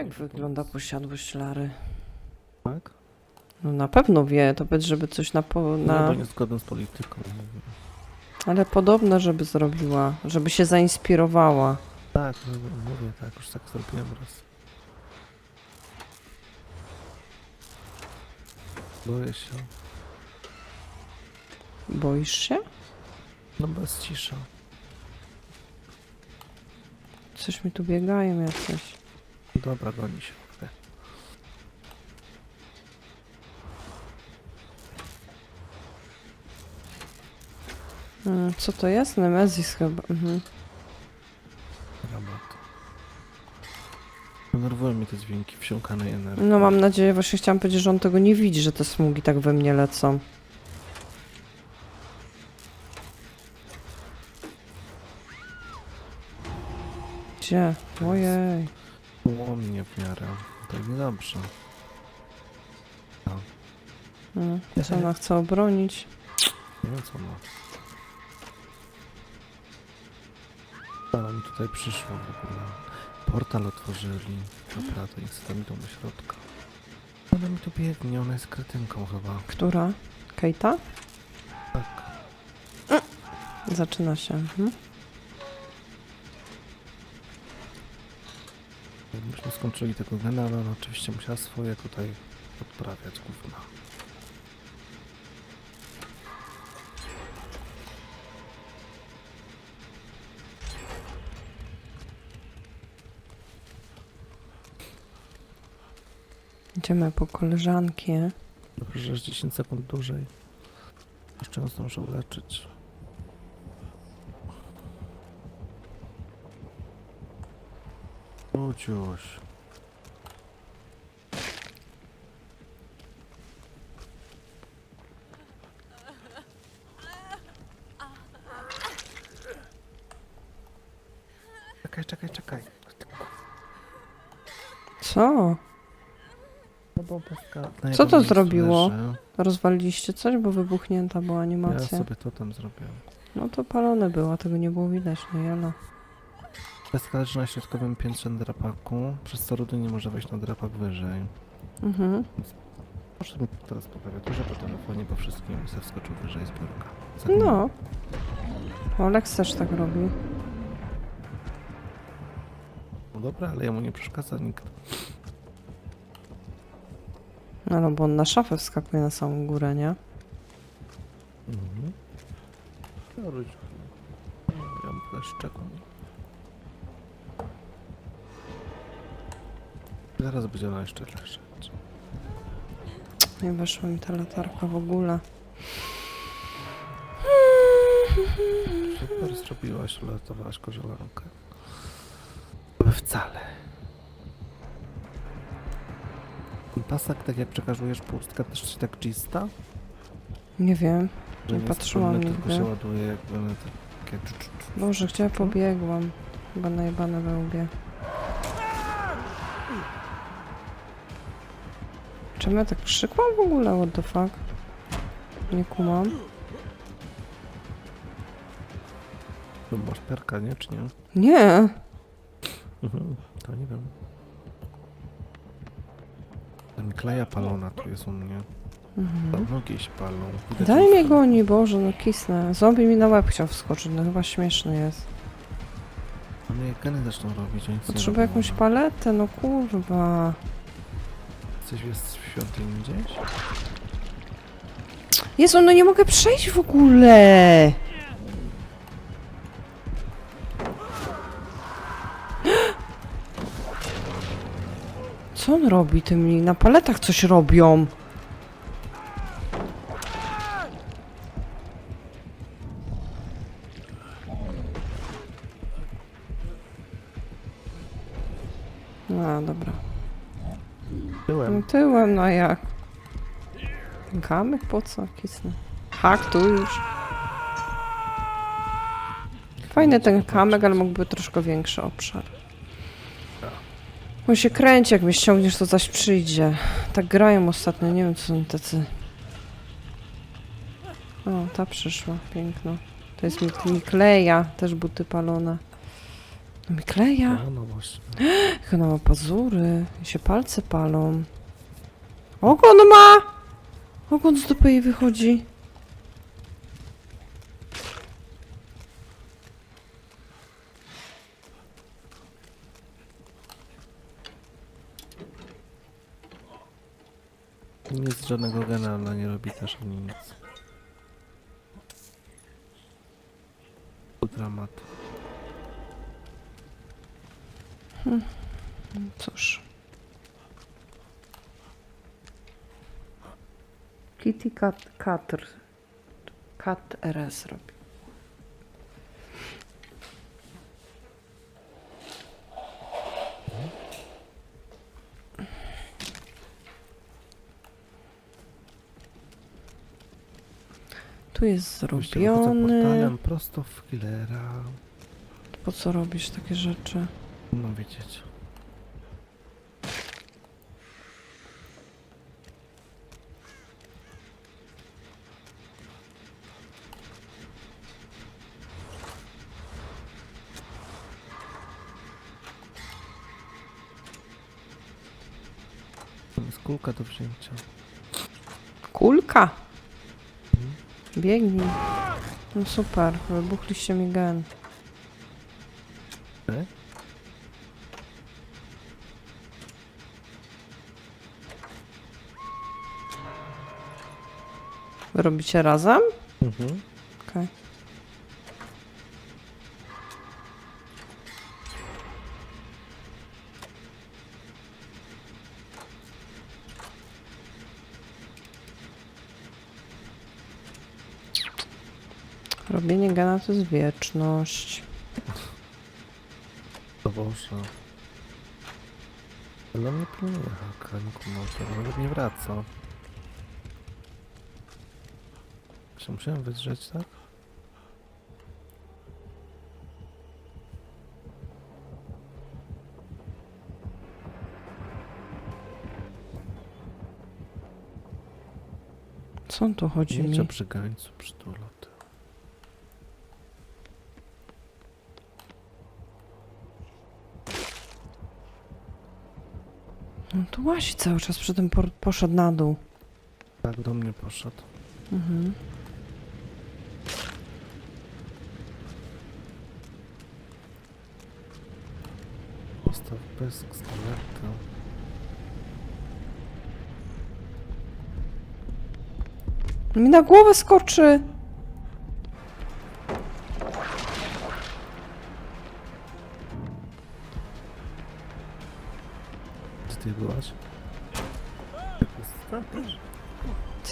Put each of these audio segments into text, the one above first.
Jak wygląda posiadłość Lary. Tak? No na pewno wie, to być, żeby coś na... Po, No, na... bo niezgodne z polityką. mówię. Ale podobno, żeby zrobiła, żeby się zainspirowała. Tak, no, mówię, tak, już tak zrobiłem raz. Boję się. Boisz się? No bez cisza. Coś mi tu biegają jacyś. Dobra, goni się. okej. Mm, co to jest? Nemezis chyba. Mhm. Rabat. Denerwują mnie te dźwięki wsiąkanej energii. No mam nadzieję, właśnie chciałam powiedzieć, że on tego nie widzi, że te smugi tak we mnie lecą. Gdzie? Ojej. Mnie w miarę. Tak niedobrze. Mm, Co ona chce obronić? Nie wiem co ma. Ale mi tutaj przyszło w ogóle. Portal otworzyli. Dobra, to niech tam idą do środka. Ona mi tu biegnie, ona jest kretynką chyba. Która? Kejta? Tak. Zaczyna się. Mhm. Skończyli tego gena, ale ona oczywiście musiała swoje tutaj odprawiać gówna. Idziemy po koleżanki. Dobrze, że jest 10 sekund dłużej. Jeszcze ją zdążę uleczyć. Uciuś. Co to zrobiło? leży. Rozwaliliście coś, bo wybuchnięta była Ja animacja. sobie to tam zrobiłem. No to palone było, tego nie było widać, no jelo. Deska leży na środkowym piętrze drapaku, przez co Rudy nie może wejść na drapak wyżej. Mhm. Proszę mi teraz po klawiaturze, po telefonie, po wszystkim wskoczył wyżej z biurka. No. Oleks też tak robi. No dobra, ale jemu nie przeszkadza nikt. No, no bo on na szafę wskakuje na samą górę, nie? Mhm. Ja czekam. Zaraz będzie ona jeszcze leżeć. Nie weszła mi ta latarka w ogóle. Super zrobiłaś, uratowałaś korzelankę. Ale wcale. Pasek, tak jak przekazujesz pustkę, też ci tak czysta? Nie wiem. Że Nie patrzyłam nigdy. Tylko się ładuje jakby one takie... czu, czu, czu. Boże, gdzie ja pobiegłam? Chyba najebane we łbie. Czemu ja tak krzykłam w ogóle? What the fuck? Nie kumam. No, masz perka, nie? Czy nie? Nie! Mhm, to nie wiem. Ten kleja palona tu jest u mnie. Mhm. Tam nogi się palą. Widać Daj już- mnie goni, Boże, no kisnę. Zombie mi na łeb chciał wskoczyć, no chyba śmieszny jest. Geny zaczną robić, oni nie Potrzebuję jakąś one. paletę, no kurwa. Coś jest w świątyni gdzieś? Jezu, no nie mogę przejść w ogóle! Co on robi tymi? Na paletach coś robią. No dobra. Byłem. No Tyłem, no jak? Gamek po co? Kisny. Hak tu już. Fajny ten kamek, ale mógłby troszkę większy obszar. On się kręci, jak mnie ściągniesz, to zaś przyjdzie. Tak grają ostatnio, nie wiem, co są tacy. O, ta przyszła, piękno. To jest mi, mi kleja, też buty palone. No mi kleja. Właśnie. Jak ona ma pazury. I się palce palą. Ogon ma! Ogon z dupy jej wychodzi. Nic z żadnego gena, ona nie robi też ani nic. Dramat. Cóż. Kitty Cat Cutter. Cat RS robi. Tu jest zrobiony. portalem prosto w killera. Po co robisz takie rzeczy? No wiedzieć. Tam jest kulka do wzięcia. Kulka! Biegnij. No super, wybuchliście mi gen. E? Robicie razem? Mhm. Okej. Robienie gena to jest wieczność. To Boże. Ale on nie pilnuje haka, nikomu nawet nie wraca. Się musiałem wydrzeć, tak? Co tu chodzi Miecze mi? przy gańcu, przytuloty. No tu łazi cały czas, przy tym por- poszedł na dół. Tak, do mnie poszedł. Mhm. Postaw bez skeletu. Mi na głowę skoczy!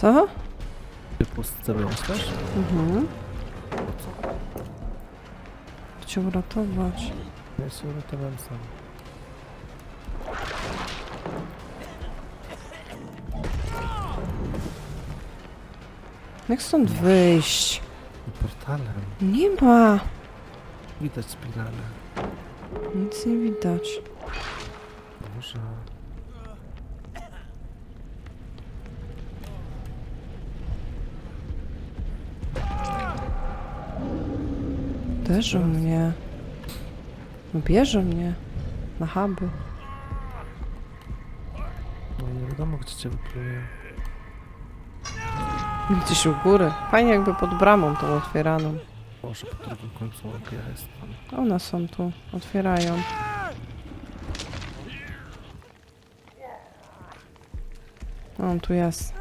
Co? Ty pustce byłaś też? Mhm. Chciał uratować. Ja się uratowałem sam. Jak stąd wyjść? I portalem. Nie ma! Widać spiralę. Nic nie widać. Boże. Uderzył mnie. No bierze mnie. Na huby. No nie wiadomo gdzie cię wypluje. Gdzieś u góry. Fajnie jakby pod bramą tą otwieraną. Boże, po drugim końcu ja jestem. One są tu. Otwierają. On tu jest.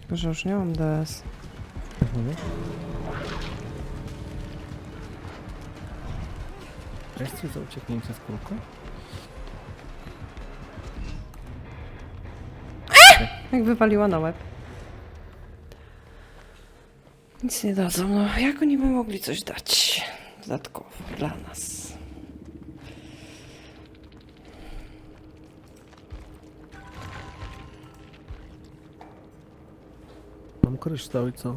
Tylko, że już nie mam DS. Mhm. Ci za ucieknięcie z kulką? Jak wywaliła na łeb. Nic nie dadzą. No, jak oni by mogli coś dać dodatkowo dla nas? Mam kryształ i co?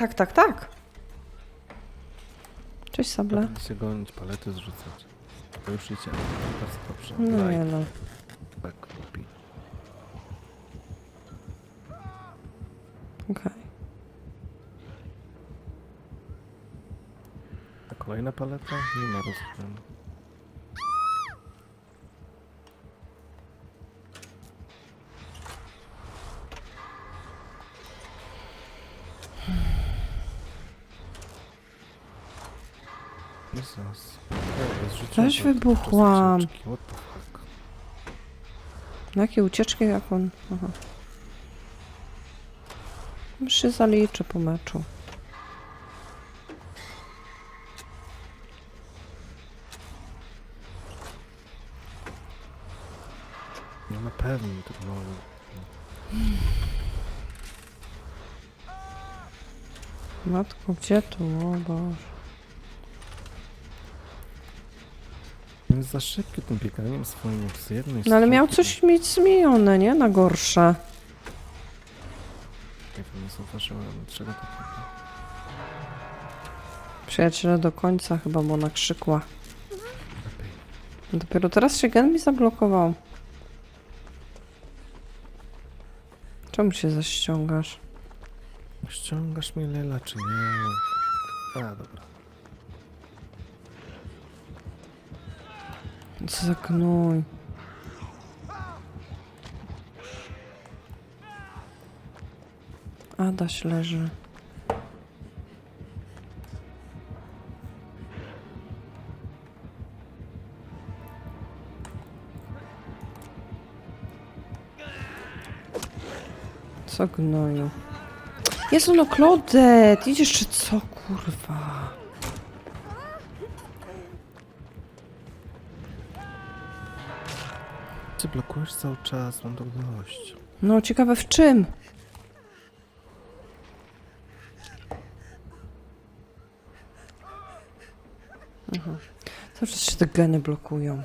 Tak, tak, tak. Cześć, Sable. Chcę gonić, palety zrzucać. To już idzie. Bardzo dobrze. No nie no. Tak, kupi. Okej. A kolejna paleta? Nie ma rozumiem. Podczas wybuchłam. Na jakie ucieczki jak on... Aha. Już się zaliczy po meczu. No na pewno to. Matko, gdzie tu? O Boże. Jest za szybki tym bieganiem swoim z jednej No ale miał strony. coś mieć zmienione, nie? Na gorsze. Wiem, nie zauważyłem czego takiego. Przyjaciele do końca chyba, bo ona krzykła. Lepiej. Dopiero teraz się gen mi zablokował. Czemu się zaściągasz? Ściągasz mnie Lela, czy nie? A, dobra. Co za gnój. Adaś leży. Co gnoju? Jezu, no Claudette! Idziesz czy co, kurwa? Ty blokujesz cały czas, mam tego dość. No, ciekawe w czym? Aha. Cały czas się te geny blokują.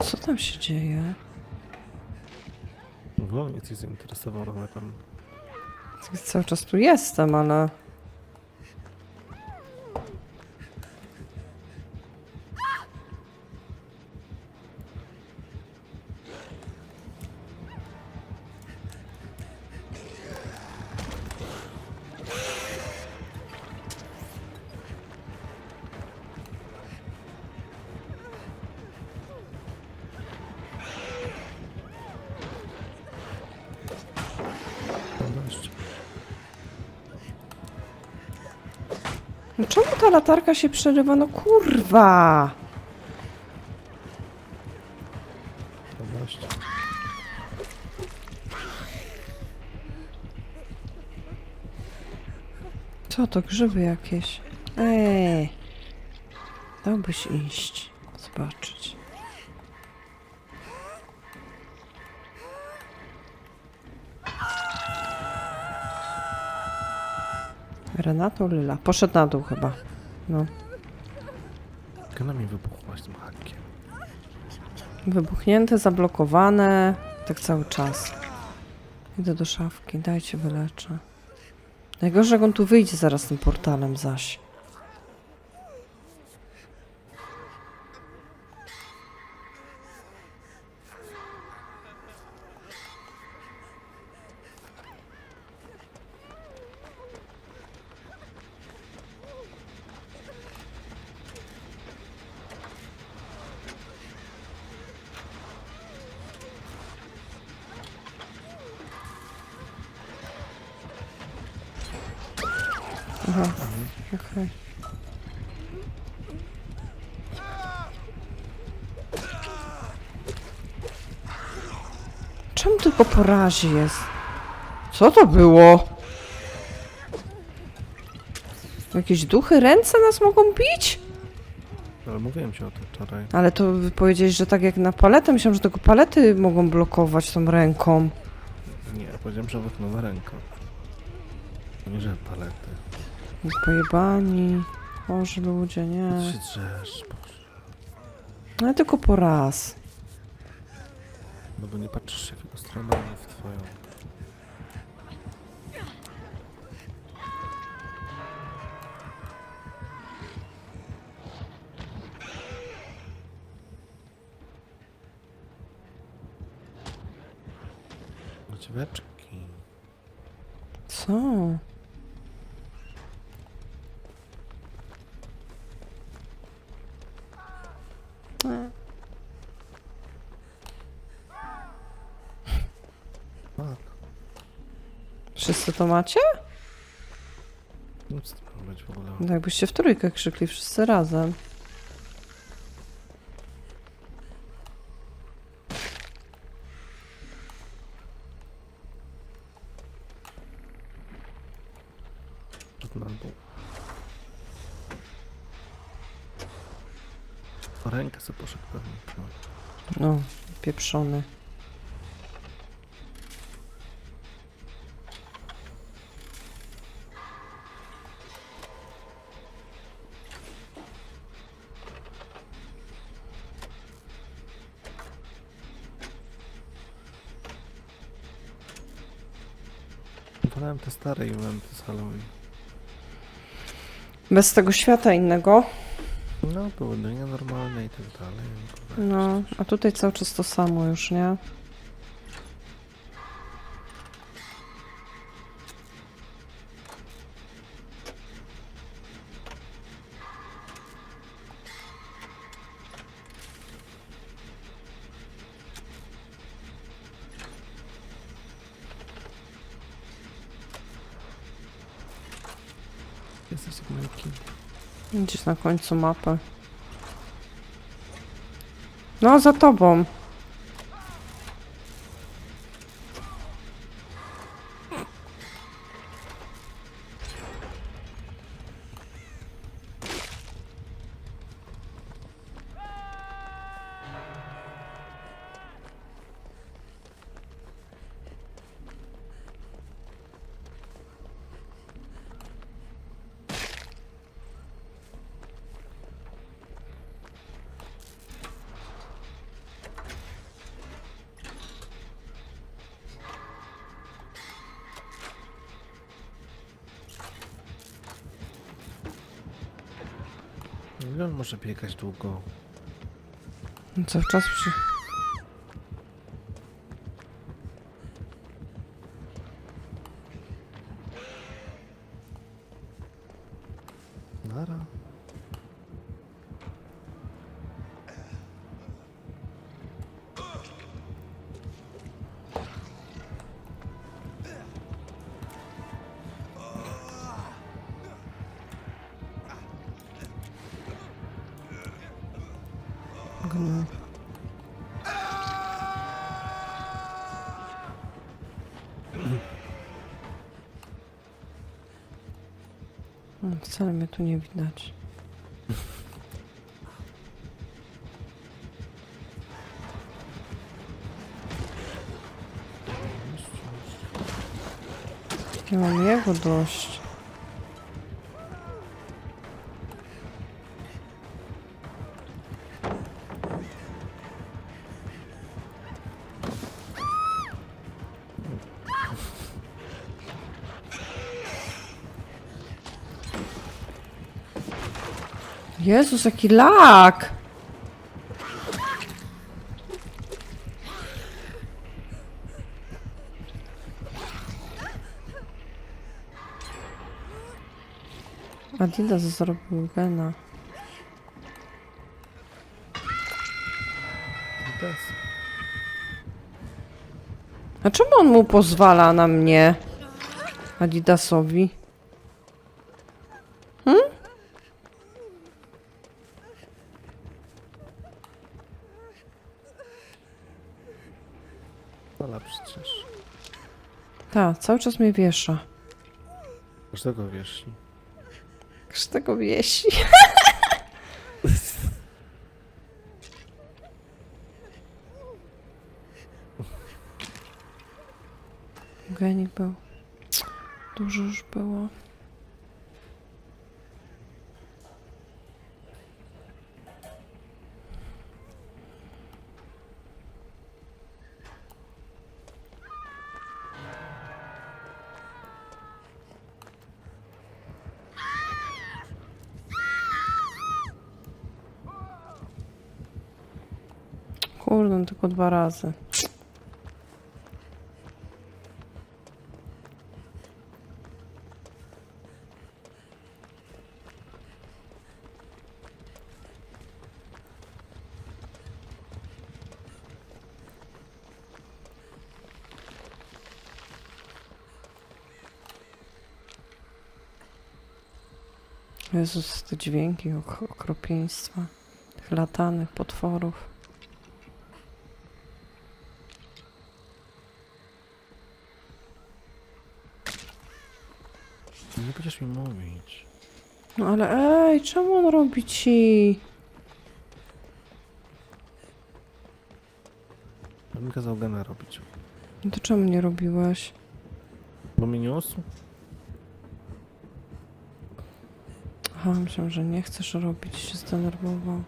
Co tam się dzieje? Jesteś zainteresował rowerem. Cały czas tu jestem, ale... czemu ta latarka się przerywa? No kurwa! Co to, grzyby jakieś? Ej! Dałbyś iść, zobaczyć. Renato Lyla. Poszedł na dół chyba. No. Gena mi wybuchłaś tym hakiem. Wybuchnięte, zablokowane. Tak cały czas. Idę do szafki, dajcie wyleczę. Najgorzej, jak on tu wyjdzie zaraz tym portalem zaś. Aha, okej. Czemu tylko po razie jest? Co to było? Jakieś duchy ręce nas mogą bić? Ale mówiłem ci o tym wczoraj. Ale to powiedziałeś, że tak jak na paletę, myślałam, że tylko palety mogą blokować tą ręką. Nie, powiedziałem, że wychnąła rękę. Nie, że palety. Pojebani. Boże ludzie, nie. Się. No ale tylko po raz. No bo nie patrzysz jakiego strona w twoją. Dzieweczki. Co? Wszyscy to macie? Nic to ma być w ogóle. No Jakbyście w trójkę krzykli wszyscy razem. Rękę sobie poszedł pewnie. No. No, pieprzony. Te stare eventy z Halloween. Bez tego świata innego. No, były dnia normalne i tak dalej. Kurwa, No, a tutaj cały czas to samo już, nie? Gdzieś na końcu mapy. No, za tobą. On może biegać długo? Cały czas przy... No, Wcale mnie tu nie widać. Ja mam jego dość. Jezus, jaki lak! Adidas zrobił gena. A czemu on mu pozwala na mnie? Adidasowi. Ala przystrzeż. Tak, cały czas mnie wiesza. Każdego wiesz. Aż tego wiesi. Kurde, no tylko dwa razy. Jezus, te dźwięki okropieństwa tych latanych potworów. Nie mi mówić. No ale ej, czemu on robi ci? On mi kazał gena robić. No to czemu nie robiłeś? Bo mnie niosł? Aha, myślałam, że nie chcesz robić, się zdenerwował.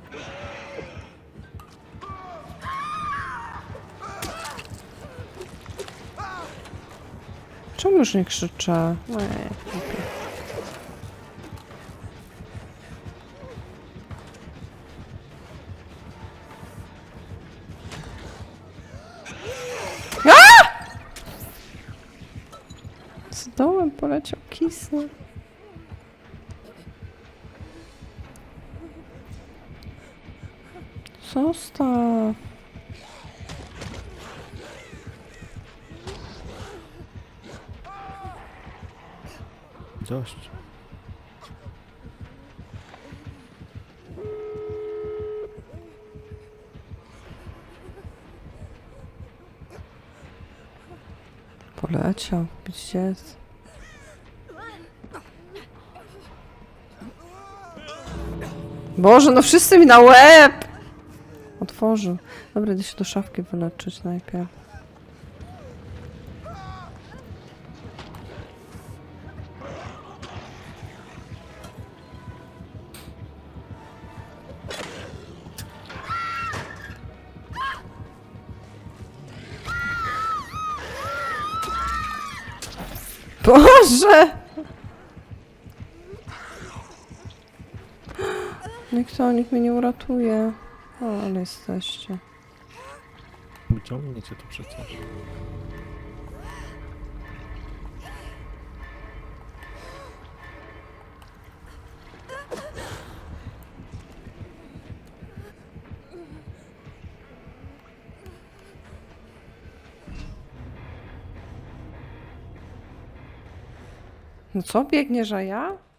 Czemu już nie krzyczę? Nie, kisny. Zostaw. Dość. Poleciał. Gdzie jest? Boże, no wszyscy mi na łeb! Otworzył. Dobra, idę się do szafki wyleczyć najpierw. Boże! Nikt to, nikt mnie nie uratuje. O, ale jesteście. Wyciągniecie to przecież. No co, biegniesz, a ja?